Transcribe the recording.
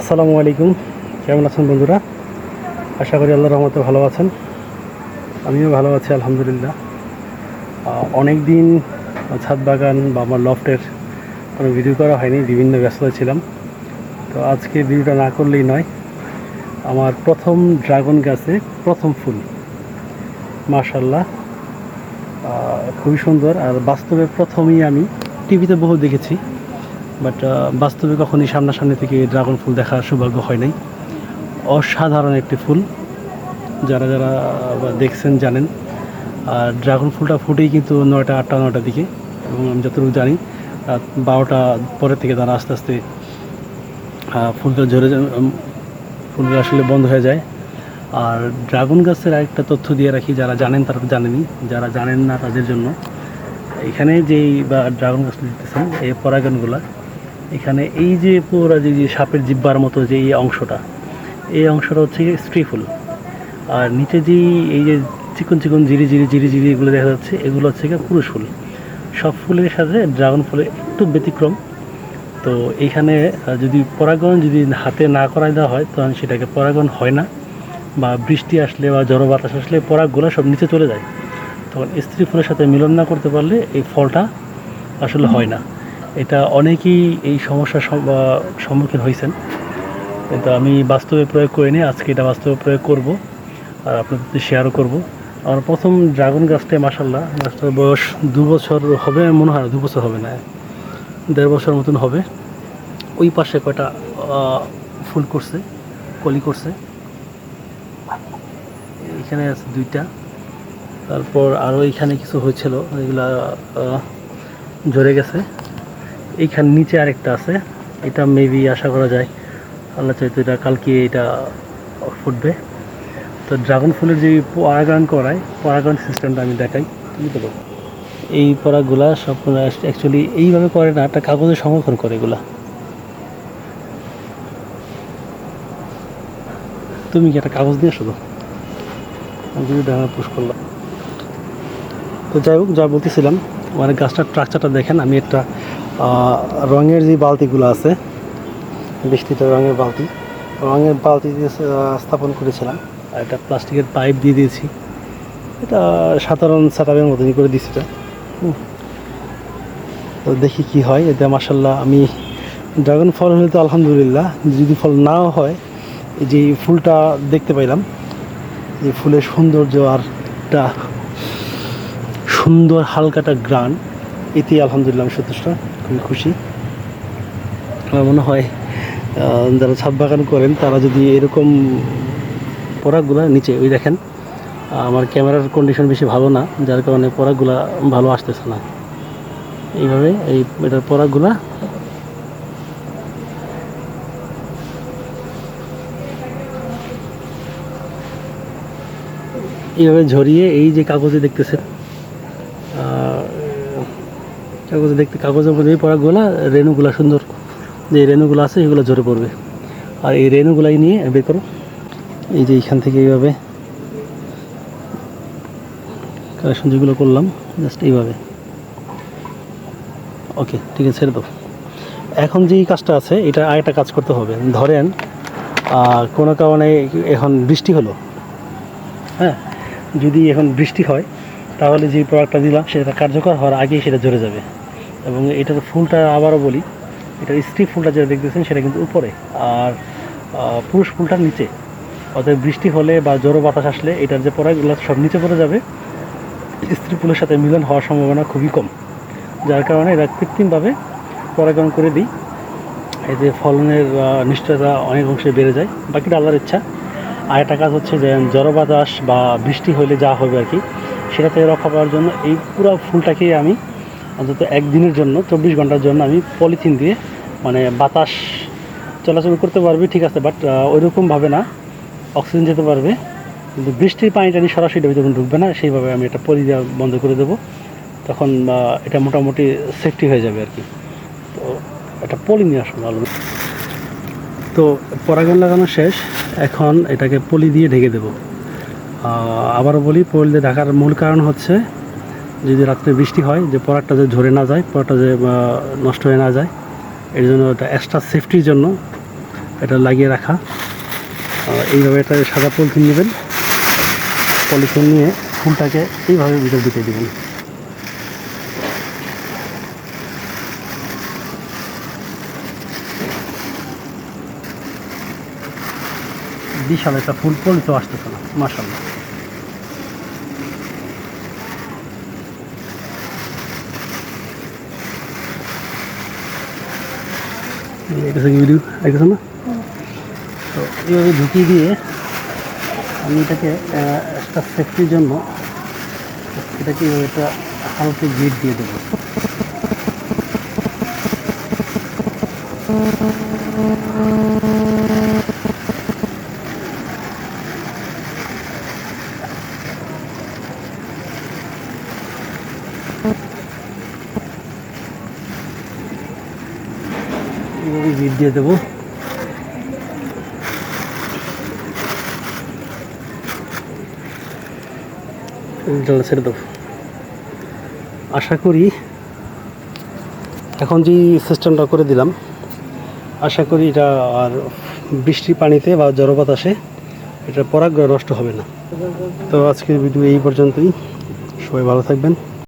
আসসালামু আলাইকুম। কেমন আছেন বন্ধুরা? আশা করি আল্লাহ রহমতে ভালো আছেন। আমিও ভালো আছি, আলহামদুলিল্লাহ। অনেক দিন ছাদ বাগান বা আমার লফটের কোনো ভিডিও করা হয়নি, বিভিন্ন ব্যস্ততা ছিলাম। তো আজকে ভিডিওটা না করলেই নয়, আমার প্রথম ড্রাগন গাছে প্রথম ফুল। মাশাল্লাহ খুবই সুন্দর। আর বাস্তবে প্রথমেই আমি টিভিতে বহু দেখেছি। বাট বাস্তবে কখনই সামনাসামনি থেকে ড্রাগন ফুল দেখার সৌভাগ্য হয় নাই। অসাধারণ একটি ফুল। যারা যারা দেখছেন জানেন। আর ড্রাগন ফুলটা ফুটেই কিন্তু নয়টা আটটা, নয়টার দিকে। এবং আমি যতটুকু জানি বারোটা পরের থেকে তারা আস্তে আস্তে ফুলটা ঝরে ফুলগুলো আসলে বন্ধ হয়ে যায়। আর ড্রাগন গাছের আরেকটা তথ্য দিয়ে রাখি, যারা জানেন তারা তো জানেনই। যারা জানেন না তাদের জন্য। এখানে যেই, বা ড্রাগন গাছ দেখতেছেন, এই পরাগনগুলা এখানে এই যে পুরো যে সাপের জিব্বার মতো যে এই অংশটা এই অংশটা হচ্ছে স্ত্রী ফুল। আর নিচে যে এই যে চিকন চিকন জিরি জিরি জিরি জিরি এগুলো দেখা যাচ্ছে, এগুলো হচ্ছে গিয়ে পুরুষ ফুল। সব ফুলের সাথে ড্রাগন ফুলের একটু ব্যতিক্রম। তো এইখানে যদি পরাগন যদি হাতে না করাই দেওয়া হয়, তখন সেটাকে পরাগন হয় না। বা বৃষ্টি আসলে বা জড় বাতাস আসলে পরাগগুলো সব নিচে চলে যায়। তখন স্ত্রী ফুলের সাথে মিলন না করতে পারলে এই ফলটা আসলে হয় না। এটা অনেকেই এই সমস্যার সম্মুখীন হয়েছেন। কিন্তু আমি বাস্তবে প্রয়োগ করিনি, আজকে এটা বাস্তবে প্রয়োগ করব আর আপনাদের শেয়ারও করব। আমার প্রথম ড্রাগন গাছটায় মাসাল্লাহ গাছটার বয়স দু বছর হবে মনে হয় দু বছর হবে না, দেড় বছর মতন হবে। ওই পাশে কয়টা ফুল করছে, কলি করছে। এখানে আছে দুইটা। তারপর আরও এখানে কিছু হয়েছিল, এগুলা ঝরে গেছে। এইখান নিচে আরেকটা আছে। এটা মেবি আশা করা যায়। আল্লাহ চাইতো এটা কালকে এটা ফুটবে। তো ড্রাগন ফুলের যে পরাগায়ন করায়, পরাগায়ন সিস্টেমটা আমি দেখাই। তুমি তো বলো। এই পরাগুলা সব অ্যাকচুয়ালি এইভাবে করে না, একটা কাগজে সংরক্ষণ করে এগুলা। তুমি কি একটা কাগজ দিয়ে শুধু আমি যদি দেখা পুশ করলাম। তো যাই হোক, যা বলতেছিলাম মানে গাছটার স্ট্রাকচারটা দেখেন, আমি একটা রঙের যে বালতিগুলো আছে বৃষ্টিতে রঙের বালতি রঙের বালতি দিয়ে স্থাপন করেছিলাম। আর একটা প্লাস্টিকের পাইপ দিয়ে দিয়েছি। এটা সাধারণ সেটাপের মতনই করে দিয়েছি এটা। তো দেখি কি হয়। এটা মাসাল্লাহ আমি ড্রাগন ফল হলে তো আলহামদুলিল্লাহ, যদি ফল নাও হয় যে ফুলটা দেখতে পাইলাম, এই ফুলের সৌন্দর্য আর একটা সুন্দর হালকাটা গ্রান এতে আলহামদুলিল্লাহ আমি সন্তুষ্ট। খুবই খুশি। আমার মনে হয় যারা ছাদ বাগান করেন, তারা যদি এরকম পরাগগুলো নিচে, ওই দেখেন, আমার ক্যামেরার কন্ডিশন বেশি ভালো না, যার কারণে পরাগগুলা ভালো আসতেছে না। এইভাবে এই এটার পরাগগুলা এইভাবে ঝরিয়ে এই যে কাগজে দেখতেছেন কাগজে দেখতে, কাগজের মধ্যে এই পরাগুলা রেণুগুলা সুন্দর। যে রেণুগুলো আছে এগুলো ঝরে পড়বে। আর এই রেণুগুলাই নিয়ে বের করো। এই যে এইখান থেকে এইভাবে কালেকশন যেগুলো করলাম জাস্ট এইভাবে। ওকে ঠিক আছে, ছেড়ে দাও। এখন যেই কাজটা আছে, এটা আরেকটা কাজ করতে হবে। ধরেন কোনো কারণে এখন বৃষ্টি হলো হ্যাঁ? যদি এখন বৃষ্টি হয়, তাহলে যে প্রোডাক্টটা দিলাম, সেটা কার্যকর হওয়ার আগেই সেটা ঝরে যাবে। এবং এটার ফুলটা আবারও বলি, এটার স্ত্রী ফুলটা যেটা দেখতেছেন সেটা কিন্তু উপরে। আর পুরুষ ফুলটা নিচে। অতএব বৃষ্টি হলে বা জোরো বাতাস আসলে এটার যে পরাগুলো সব নিচে পড়ে যাবে। স্ত্রী ফুলের সাথে মিলন হওয়ার সম্ভাবনা খুবই কম। যার কারণে এরা কৃত্রিমভাবে পরাগণ করে দিই। যে ফলনের নিশ্চয়তা অনেক অংশে বেড়ে যায়। বাকিটা আল্লাহর ইচ্ছা। আর একটা কাজ হচ্ছে যে জড় বাতাস বা বৃষ্টি হলে যা হবে আর কি সেটা থেকে রক্ষা পাওয়ার জন্য এই পুরো ফুলটাকেই আমি অন্তত একদিনের জন্য, চব্বিশ ঘণ্টার জন্য আমি পলিথিন দিয়ে মানে বাতাস চলাচল করতে পারবে, ঠিক আছে বাট ওইরকমভাবে না, অক্সিজেন যেতে পারবে, কিন্তু বৃষ্টির পানিটা নিয়ে সরাসরি ভিতরে ঢুকবে না, সেইভাবে আমি এটা পলি দেওয়া বন্ধ করে দেবো, তখন এটা মোটামুটি সেফটি হয়ে যাবে আর কি। তো এটা পলি নিয়ে আসুন ভালো তো পরাগন লাগানো শেষ, এখন এটাকে পলি দিয়ে ঢেকে দেব। আবারও বলি, পলি দিয়ে ঢাকার মূল কারণ হচ্ছে যদি রাত্রে বৃষ্টি হয়, যে পরাগটা যে ঝরে না যায়, পরাগটা যে নষ্ট হয়ে না যায়, এর জন্য এটা এক্সট্রা সেফটির জন্য এটা লাগিয়ে রাখা। এইভাবে এটা সাদা পলিথিন নেবেন। পলিথিন নিয়ে ফুলটাকে এইভাবে ভিতরে দিতে দেবেন। বিশাল একটা ফুল পলিত আসতেছে না মাসাল্লাহ তো এইভাবে ঢুকিয়ে দিয়ে আমি এটাকে একটা সেফটির জন্য এটাকে একটা হালকা গেট দিয়ে দেবো। এইভাবে গেট দিয়ে দেবো ছেড়ে দেবো আশা করি এখন যে সিস্টেমটা করে দিলাম, আশা করি এটা আর বৃষ্টির পানিতে বা জড় বাতাসে এটা পরাগ নষ্ট হবে না। তো আজকের ভিডিও এই পর্যন্তই। সবাই ভালো থাকবেন।